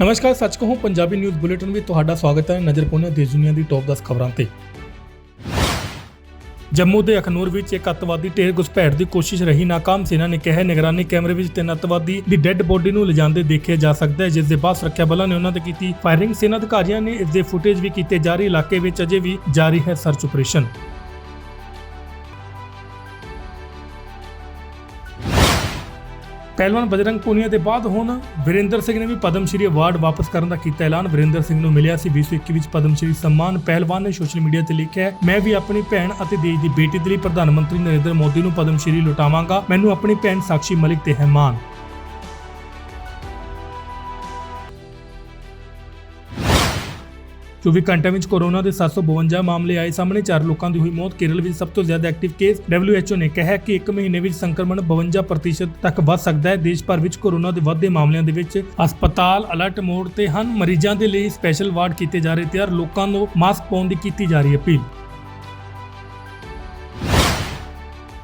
ਨਮਸਕਾਰ, ਸੱਚ ਕਹੂੰ, ਪੰਜਾਬੀ ਨਿਊਜ਼ ਬੁਲੇਟਿਨ ਵਿੱਚ ਤੁਹਾਡਾ ਸਵਾਗਤ ਹੈ ਨਜ਼ਰ ਪਾਉਂਦੇ ਹਾਂ ਦੇਸ਼ ਦੁਨੀਆ ਦੀ ਟੌਪ 10 ਖਬਰਾਂ ਤੇ। ਜੰਮੂ ਦੇ ਅਖਨੂਰ ਵਿੱਚ ਇੱਕ ਅੱਤਵਾਦੀ ਢੇਰ ਘੁਸਪੈਠ ਦੀ ਕੋਸ਼ਿਸ਼ ਰਹੀ, ਨਾਕਾਮ ਸੈਨਾ ਨੇ ਕਿਹਾ, ਨਿਗਰਾਨੀ ਕੈਮਰੇ ਵਿੱਚ ਤਿੰਨ ਅੱਤਵਾਦੀ ਦੀ ਡੈੱਡ ਬੋਡੀ ਨੂੰ ਲਿਜਾਂਦੇ ਦੇਖਿਆ ਜਾ ਸਕਦਾ ਹੈ, ਜਿਸ ਦੇ ਬਾਅਦ ਸੁਰੱਖਿਆ ਬਲਾਂ ਨੇ ਉਹਨਾਂ ਤੇ ਕੀਤੀ ਫਾਇਰਿੰਗ ਸੈਨਾ ਅਧਿਕਾਰੀਆਂ ਨੇ ਇਸ ਦੇ ਫੁਟੇਜ ਵੀ ਕੀਤੇ। ਜਾ ਜਾਰੀ ਇਲਾਕੇ ਵਿੱਚ ਅਜੇ ਵੀ ਜਾਰੀ ਹੈ ਸਰਚ ਆਪਰੇਸ਼ਨ ਪਹਿਲਵਾਨ ਬਜਰੰਗ ਪੁਨੀਆ ਦੇ ਬਾਅਦ ਹੁਣ ਵਿਰੇਂਦਰ ਸਿੰਘ ਨੇ ਵੀ ਪਦਮ ਸ਼੍ਰੀ ਅਵਾਰਡ ਵਾਪਸ ਕਰਨ ਦਾ ਕੀਤਾ ਐਲਾਨ। ਵਿਰੇਂਦਰ ਸਿੰਘ ਨੂੰ ਮਿਲਿਆ ਸੀ 2021 ਵਿੱਚ ਪਦਮ ਸ਼੍ਰੀ ਸਨਮਾਨ। ਪਹਿਲਵਾਨ ਨੇ ਸੋਸ਼ਲ ਮੀਡੀਆ ਤੇ ਲਿਖਿਆ ਮੈਂ ਵੀ ਆਪਣੀ ਭੈਣ ਅਤੇ ਦੇਸ਼ ਦੀ ਬੇਟੀ ਦੇ ਲਈ ਪ੍ਰਧਾਨ ਮੰਤਰੀ ਨਰਿੰਦਰ ਮੋਦੀ ਨੂੰ ਪਦਮ ਸ਼੍ਰੀ ਲੁਟਾਵਾਂਗਾ। ਮੈਨੂੰ ਆਪਣੀ ਭੈਣ ਸਾਕਸ਼ੀ ਮਲਿਕ ਤੇ ਹੈ ਮਾਣ। ਚੌਵੀ ਘੰਟਿਆਂ ਵਿੱਚ ਕੋਰੋਨਾ ਦੇ 752 ਮਾਮਲੇ ਆਏ। ਸਾਹਮਣੇ ਚਾਰ ਲੋਕਾਂ ਦੀ ਹੋਈ ਮੌਤ। ਕੇਰਲ ਵਿੱਚ ਸਭ ਤੋਂ ਜ਼ਿਆਦਾ ਐਕਟਿਵ ਕੇਸ WHO ਨੇ ਕਿਹਾ ਕਿ ਇੱਕ ਮਹੀਨੇ ਵਿੱਚ ਸੰਕਰਮਣ 52% ਤੱਕ ਵੱਧ ਸਕਦਾ ਹੈ। ਦੇਸ਼ ਭਰ ਵਿੱਚ ਕੋਰੋਨਾ ਦੇ ਵੱਧਦੇ ਮਾਮਲਿਆਂ ਦੇ ਵਿੱਚ ਹਸਪਤਾਲ ਅਲਰਟ ਮੋਡ ਤੇ ਹਨ। ਮਰੀਜ਼ਾਂ ਦੇ ਲਈ ਸਪੈਸ਼ਲ ਵਾਰਡ ਕੀਤੇ ਜਾ ਰਹੇ ਤਿਆਰ। ਲੋਕਾਂ ਨੂੰ ਮਾਸਕ ਪਾਉਣ ਦੀ ਕੀਤੀ ਜਾ ਰਹੀ ਅਪੀਲ।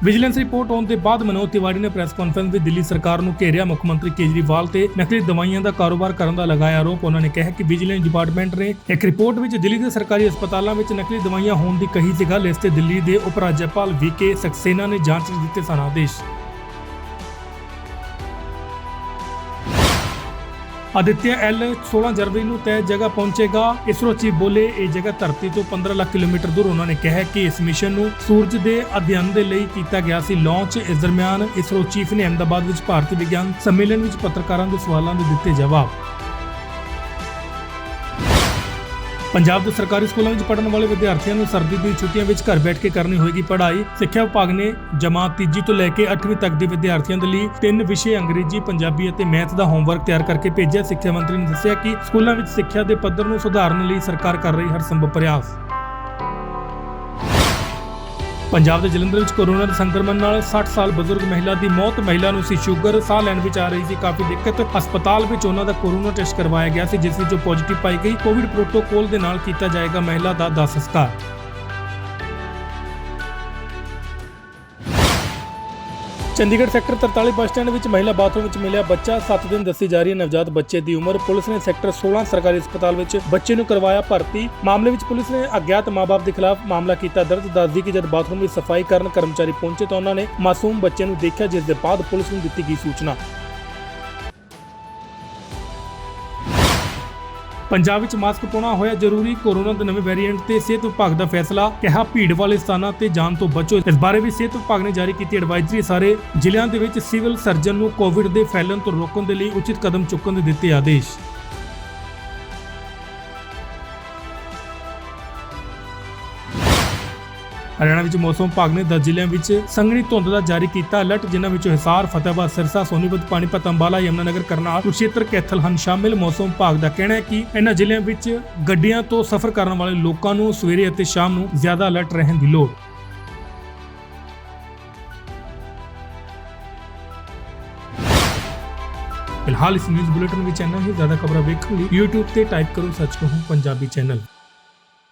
ਵਿਜੀਲੈਂਸ ਰਿਪੋਰਟ ਆਉਣ ਦੇ ਬਾਅਦ ਮਨੋਜ ਤਿਵਾੜੀ ਨੇ ਪ੍ਰੈਸ ਕਾਨਫਰੰਸ ਵਿੱਚ ਦਿੱਲੀ ਸਰਕਾਰ ਨੂੰ ਘੇਰਿਆ। ਮੁੱਖ ਮੰਤਰੀ ਕੇਜਰੀਵਾਲ ਤੇ ਨਕਲੀ ਦਵਾਈਆਂ ਦਾ ਕਾਰੋਬਾਰ ਕਰਨ ਦਾ ਲਗਾਇਆ ਆਰੋਪ। ਉਹਨਾਂ ਨੇ ਕਿਹਾ ਕਿ ਵਿਜੀਲੈਂਸ ਡਿਪਾਰਟਮੈਂਟ ਨੇ ਇੱਕ ਰਿਪੋਰਟ ਵਿੱਚ ਦਿੱਲੀ ਦੇ ਸਰਕਾਰੀ ਹਸਪਤਾਲਾਂ ਵਿੱਚ ਨਕਲੀ ਦਵਾਈਆਂ ਹੋਣ ਦੀ ਕਹੀ ਸੀ ਗੱਲ। ਇਸ ਤੇ ਦਿੱਲੀ ਦੇ ਉਪ ਰਾਜਪਾਲ ਵੀਕੇ ਸਕਸੇਨਾ ਨੇ ਜਾਂਚ ਦਿੱਤੇ ਸਨ ਆਦੇਸ਼। ਆਦਿਤਿਆ ਐਲ 16 ਜਨਵਰੀ ਨੂੰ ਤੈਅ ਜਗ੍ਹਾ ਪਹੁੰਚੇਗਾ। ਇਸਰੋ ਚੀਫ ਬੋਲੇ ਇਹ ਜਗ੍ਹਾ ਧਰਤੀ ਤੋਂ 15 ਲੱਖ ਕਿਲੋਮੀਟਰ ਦੂਰ, ਉਹਨਾਂ ਨੇ ਕਿਹਾ ਕਿ ਇਸ ਮਿਸ਼ਨ ਨੂੰ ਸੂਰਜ ਦੇ ਅਧਿਐਨ ਦੇ ਲਈ ਕੀਤਾ ਗਿਆ ਸੀ ਲਾਂਚ। ਇਸ ਦਰਮਿਆਨ ਇਸਰੋ ਚੀਫ ਨੇ ਅਹਿਮਦਾਬਾਦ ਵਿੱਚ ਭਾਰਤੀ ਵਿਗਿਆਨ ਸੰਮੇਲਨ ਵਿੱਚ ਪੱਤਰਕਾਰਾਂ ਦੇ ਸਵਾਲਾਂ ਦੇ ਦਿੱਤੇ ਜਵਾਬ। ਪੰਜਾਬ ਦੇ ਸਰਕਾਰੀ ਸਕੂਲਾਂ ਵਿੱਚ ਪੜ੍ਹਨ ਵਾਲੇ ਵਿਦਿਆਰਥੀਆਂ ਨੂੰ ਸਰਦੀ ਦੀ ਛੁੱਟੀਆਂ ਵਿੱਚ ਘਰ ਬੈਠ ਕੇ ਕਰਨੀ ਹੋਏਗੀ ਪੜ੍ਹਾਈ। ਸਿੱਖਿਆ ਵਿਭਾਗ ਨੇ ਜਮਾਤ ਤੀਜੀ ਤੋਂ ਲੈ ਕੇ 8ਵੀਂ ਤੱਕ ਦੇ ਵਿਦਿਆਰਥੀਆਂ ਦੇ ਲਈ ਤਿੰਨ ਵਿਸ਼ੇ ਅੰਗਰੇਜ਼ੀ, ਪੰਜਾਬੀ ਅਤੇ ਮੈਥ ਦਾ ਹੋਮਵਰਕ ਤਿਆਰ ਕਰਕੇ ਭੇਜਿਆ। ਸਿੱਖਿਆ ਮੰਤਰੀ ਨੇ ਦੱਸਿਆ ਕਿ ਸਕੂਲਾਂ ਵਿੱਚ ਸਿੱਖਿਆ ਦੇ ਪੱਧਰ ਨੂੰ ਸੁਧਾਰਨ ਲਈ ਸਰਕਾਰ ਕਰ ਰਹੀ ਹਰ ਸੰਭਵ ਪ੍ਰਯਾਸ। ਪੰਜਾਬ ਦੇ ਜਲੰਧਰ ਵਿੱਚ ਕੋਰੋਨਾ ਦੇ ਸੰਕਰਮਣ ਨਾਲ 60 ਸਾਲ ਬਜ਼ੁਰਗ ਮਹਿਲਾ ਦੀ ਮੌਤ। ਮਹਿਲਾ ਨੂੰ ਸੀ ਸ਼ੂਗਰ, ਸਾਹ ਲੈਣ ਵਿੱਚ ਆ ਰਹੀ ਸੀ। ਕਾਫੀ ਦਿੱਕਤ। ਹਸਪਤਾਲ ਵਿੱਚ ਉਹਨਾਂ ਦਾ ਕੋਰੋਨਾ ਟੈਸਟ ਕਰਵਾਇਆ ਗਿਆ ਸੀ, ਜਿਸ ਵਿੱਚ ਉਹ ਪੋਜ਼ਿਟਿਵ ਪਾਈ ਗਈ, ਕੋਵਿਡ ਪ੍ਰੋਟੋਕੋਲ ਦੇ ਨਾਲ ਕੀਤਾ ਜਾਏਗਾ ਮਹਿਲਾ ਦਾ ਦਾਹ ਸੰਸਕਾਰ ਚੰਡੀਗੜ੍ਹ ਸੈਕਟਰ 43 ਬੱਸ ਸਟੈਂਡ ਵਿੱਚ ਮਹਿਲਾ ਬਾਥਰੂਮ ਵਿੱਚ ਮਿਲਿਆ ਬੱਚਾ। 7 ਦਿਨ ਦੱਸੀ ਜਾ ਰਹੀ ਹੈ ਨਵਜਾਤ ਬੱਚੇ ਦੀ ਉਮਰ। ਪੁਲਿਸ ਨੇ ਸੈਕਟਰ 16 ਸਰਕਾਰੀ ਹਸਪਤਾਲ ਵਿੱਚ ਬੱਚੇ ਨੂੰ ਕਰਵਾਇਆ ਭਰਤੀ। ਮਾਮਲੇ ਵਿੱਚ ਪੁਲਿਸ ਨੇ ਅਗਿਆਤ ਮਾਪੇ ਦੇ ਖਿਲਾਫ ਮਾਮਲਾ ਕੀਤਾ ਦਰਜ। ਦੱਸਦੀ ਕਿ ਜਦ ਬਾਥਰੂਮ ਵਿੱਚ ਸਫ਼ਾਈ ਕਰਨ ਕਰਮਚਾਰੀ ਪਹੁੰਚੇ ਤਾਂ ਉਹਨਾਂ ਨੇ ਮਾਸੂਮ ਬੱਚੇ ਨੂੰ ਦੇਖਿਆ, ਜਿਸ ਦੇ ਬਾਅਦ ਪੁਲਿਸ ਨੂੰ ਦਿੱਤੀ ਗਈ ਸੂਚਨਾ। ਪੰਜਾਬ ਵਿੱਚ ਮਾਸਕ ਪਾਉਣਾ ਹੋਇਆ ਜ਼ਰੂਰੀ, ਕੋਰੋਨਾ ਦੇ ਨਵੇਂ ਵੈਰੀਐਂਟ ਤੇ ਸਿਹਤ ਵਿਭਾਗ ਦਾ ਫੈਸਲਾ, ਕਿਹਾ ਭੀੜ ਵਾਲੇ ਸਥਾਨਾਂ ਤੇ ਜਾਣ ਤੋਂ ਬਚੋ। ਇਸ ਬਾਰੇ ਵੀ ਸਿਹਤ ਵਿਭਾਗ ਨੇ ਜਾਰੀ ਕੀਤੀ ਐਡਵਾਈਜ਼ਰੀ ਸਾਰੇ ਜ਼ਿਲ੍ਹਿਆਂ ਦੇ ਵਿੱਚ ਸਿਵਲ ਸਰਜਨ ਨੂੰ ਕੋਵਿਡ ਦੇ ਫੈਲਣ ਤੋਂ ਰੋਕਣ ਦੇ ਲਈ ਉਚਿਤ ਕਦਮ ਚੁੱਕਣ ਦੇ ਦਿੱਤੇ ਆਦੇਸ਼। ਹਰਿਆਣਾ ਵਿੱਚ ਮੌਸਮ ਵਿਭਾਗ ਨੇ 10 ਜ਼ਿਲ੍ਹਿਆਂ ਵਿੱਚ ਸੰਘਣੀ ਧੁੰਦ ਦਾ ਜਾਰੀ ਕੀਤਾ ਅਲਰਟ ਜਿਨ੍ਹਾਂ ਵਿੱਚੋਂ ਹਿਸਾਰ, ਫਤਿਹਬਾਦ, ਸਿਰਸਾ, ਸੋਨੀਪਤ, ਪਾਣੀਪਤ, ਅੰਬਾਲਾ, ਯਮੁਨਾਨਗਰ, ਕਰਨਾਲ, ਕੁਰਸ਼ੇਤਰ, ਕੈਥਲ ਹਨ ਸ਼ਾਮਿਲ। ਮੌਸਮ ਵਿਭਾਗ ਦਾ ਕਹਿਣਾ ਹੈ ਕਿ ਇਹਨਾਂ ਜ਼ਿਲ੍ਹਿਆਂ ਵਿੱਚ ਗੱਡੀਆਂ ਤੋਂ ਸਫ਼ਰ ਕਰਨ ਵਾਲੇ ਲੋਕਾਂ ਨੂੰ ਸਵੇਰੇ ਅਤੇ ਸ਼ਾਮ ਨੂੰ ਜ਼ਿਆਦਾ ਅਲਰਟ ਰਹਿਣ ਦੀ ਲੋੜ। ਫਿਲਹਾਲ ਇਸ ਨਿਊਜ਼ ਬੁਲੇਟਿਨ ਵਿੱਚ ਇੰਨਾ ਹੀ। ਜ਼ਿਆਦਾ ਖਬਰਾਂ ਵੇਖਣ ਲਈ YouTube ਤੇ ਟਾਈਪ ਕਰੋ ਸਰਚ ਕਹੂੰ ਪੰਜਾਬੀ ਚੈਨਲ